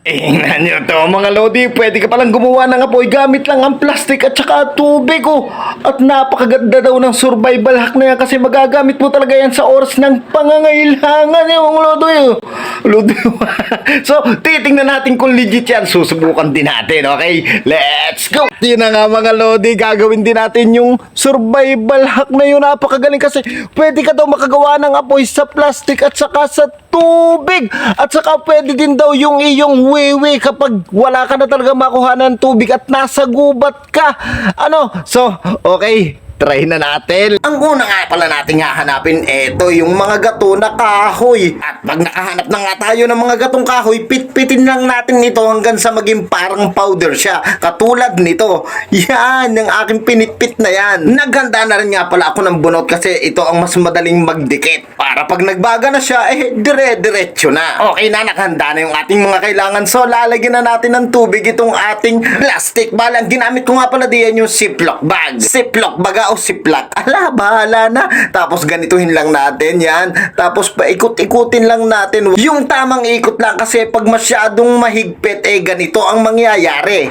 Ingnan nyo to mga lodi, pwede ka palang gumawa ng apoy gamit lang ang plastic at saka tubig oh. At napakaganda daw ng survival hack na yan kasi magagamit mo talaga yan sa oras ng pangangailangan yung mga lodi oh. Lodi. so, titingnan natin kung legit yan. Susubukan din natin, okay? Let's go! Yun na nga mga lodi, gagawin din natin yung survival hack na yun. Napakagaling kasi pwede ka daw makagawa ng apoy sa plastic at saka sa tubig. At saka pwede din daw yung iyong wiwi kapag wala ka na talaga makuha ng tubig at nasa gubat ka. Ano? So, okay. Try na natin. Ang una nga pala natin hahanapin, eto yung mga gato na kahoy. At pag nakahanap na nga tayo ng mga gatong kahoy, pitpitin lang natin ito hanggang sa maging parang powder siya. Katulad nito. Yan, yung aking pinitpit na yan. Naghanda na rin nga pala ako ng bunot kasi ito ang mas madaling magdikit. Para pag nagbaga na siya, eh, dire-diretso na. Okay na, nakahanda na yung ating mga kailangan. So, lalagyan na natin ng tubig itong ating plastic. Bala, ang ginamit ko nga pala diyan yung ziplock bag. Ziplock baga o ziplock. Ala, bahala na. Tapos ganituhin lang natin yan. Tapos paikot-ikutin lang natin. Yung tamang ikot lang kasi pag masyadong mahigpit, eh ganito ang mangyayari.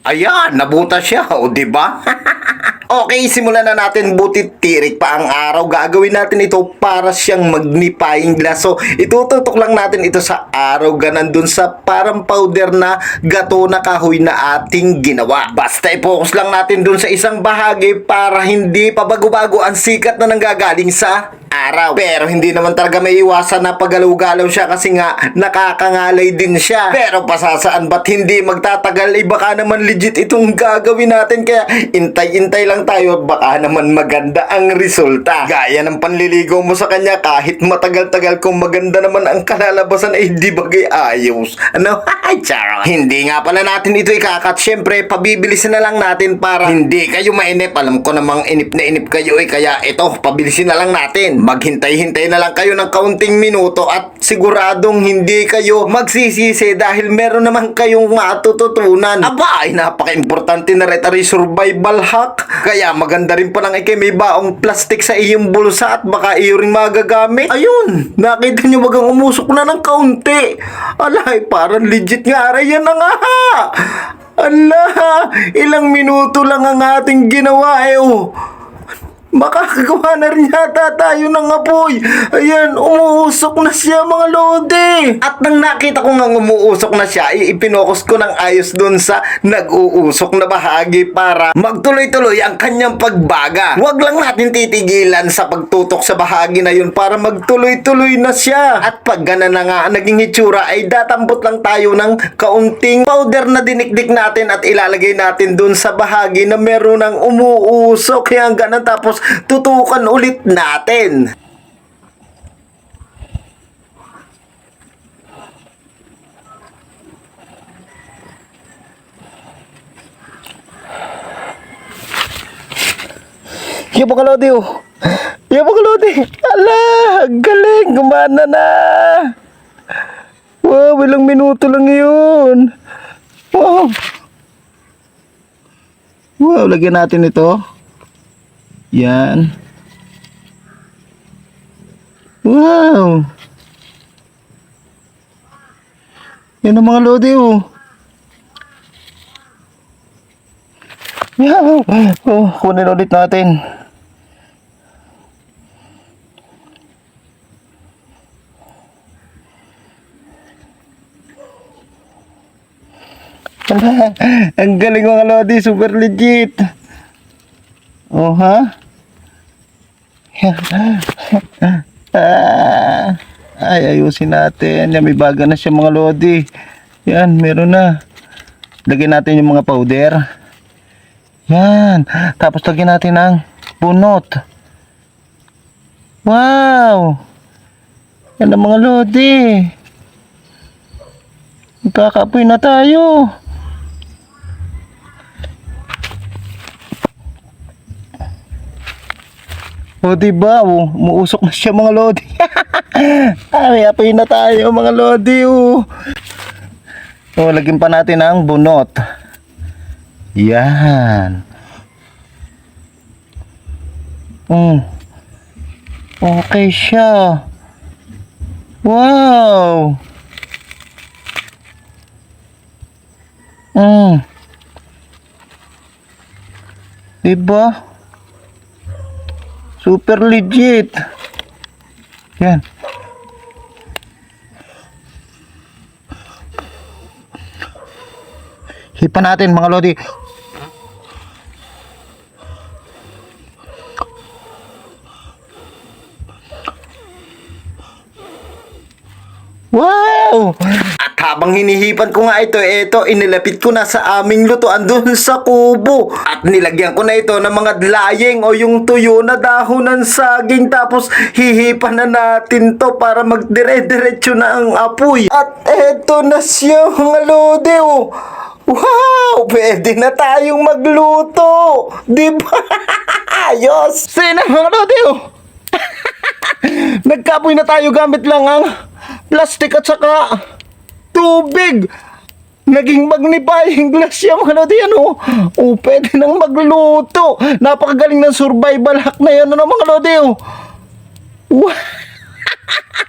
Ayan, nabuta siya, o di ba? okay, simulan na natin butit tirik pa ang araw. Gagawin natin ito para siyang magnifying glass. So, itututok lang natin ito sa araw ganan dun sa parang powder na gato na kahoy na ating ginawa. Basta i-focus lang natin dun sa isang bahagi para hindi pa bago-bago ang sikat na nanggagaling sa araw. Pero hindi naman talaga may iwasan na pagalaw-galaw siya kasi nga nakakangalay din siya. Pero pasasaan ba't hindi magtatagal? Eh baka naman legit itong gagawin natin kaya intay-intay lang tayo baka naman maganda ang resulta. Gaya ng panliligaw mo sa kanya kahit matagal-tagal kung maganda naman ang kalalabasan ay di bagay ayos. Ano? Ay, charo. Hindi nga pala natin ito ikakat. Siyempre, pabibilisin na lang natin para hindi kayo mainip. Alam ko namang inip na inip kayo eh. Kaya ito, pabilisin na lang natin. Maghintay-hintay na lang kayo ng kaunting minuto at siguradong hindi kayo magsisisi dahil meron naman kayong matututunan. Aba, ay napaka-importante na rin ari survival hack. Kaya maganda rin palang ikay may baong plastic sa iyong bulsa at baka iyo rin magagamit. Ayun, nakita nyo bagang umusok na ng kaunti. Alay, parang legit nga aray yan na nga. Ala, ilang minuto lang ang ating ginawa eh oh. Makakagawa na rin yata tayo ng apoy. Ayan, umuusok na siya mga lodi. At nang nakita ko nga umuusok na siya, i- ipinokus ko ng ayos dun sa nag-uusok na bahagi para magtuloy-tuloy ang kanyang pagbaga. Huwag lang natin titigilan sa pagtutok sa bahagi na yun para magtuloy-tuloy na siya. At pag gana na nga naging itsura ay datambot lang tayo ng kaunting powder na dinikdik natin at ilalagay natin dun sa bahagi na meron ng umuusok. Kaya ganun tapos tutukan ulit natin. Yung mga lodi oh. Yung mga lodi. Ala, galing. Gumana na. Wow, ilang minuto lang yun. Wow. Wow, lagyan natin ito. Yan. Wow. Yan ang mga lodi oh. Wow. Oh, kunin ulit natin. Ang galing mga lodi, super legit. Oh, ha? ay, ayusin natin. Yan, may baga na siya mga lodi. Yan, meron na. Lagyan natin yung mga powder. Yan. Tapos lagyan natin ang bunot. Wow! Yan ang mga lodi. Magkakapoy na tayo. O diba, oh, umuusok na siya mga lodi. Ay, apay na tayo mga lodi. Oh. O, lagyan pa natin ng bunot. Yan. Mm. Okay siya. Wow! Mm. Diba? Super legit. Yan. Hipan natin mga lodi. Wow! Habang hinihipan ko nga ito, ito, inilapit ko na sa aming lutuan doon sa kubo. At nilagyan ko na ito ng mga dlayeng o yung tuyo na dahon ng saging. Tapos hihipan na natin to para magdire-diretso na ang apoy. At eto na siya mga lode, oh. Wow! Pwede na tayong magluto! Di ba? Ayos! Sina mga lodi oh! Nagkapoy na tayo gamit lang ang plastic at saka tubig. Naging magnifying glass siya mga lodi ano. Oh, pwede nang magluto. Napakagaling ng survival hack na yan ano mga lodi oh. Wow.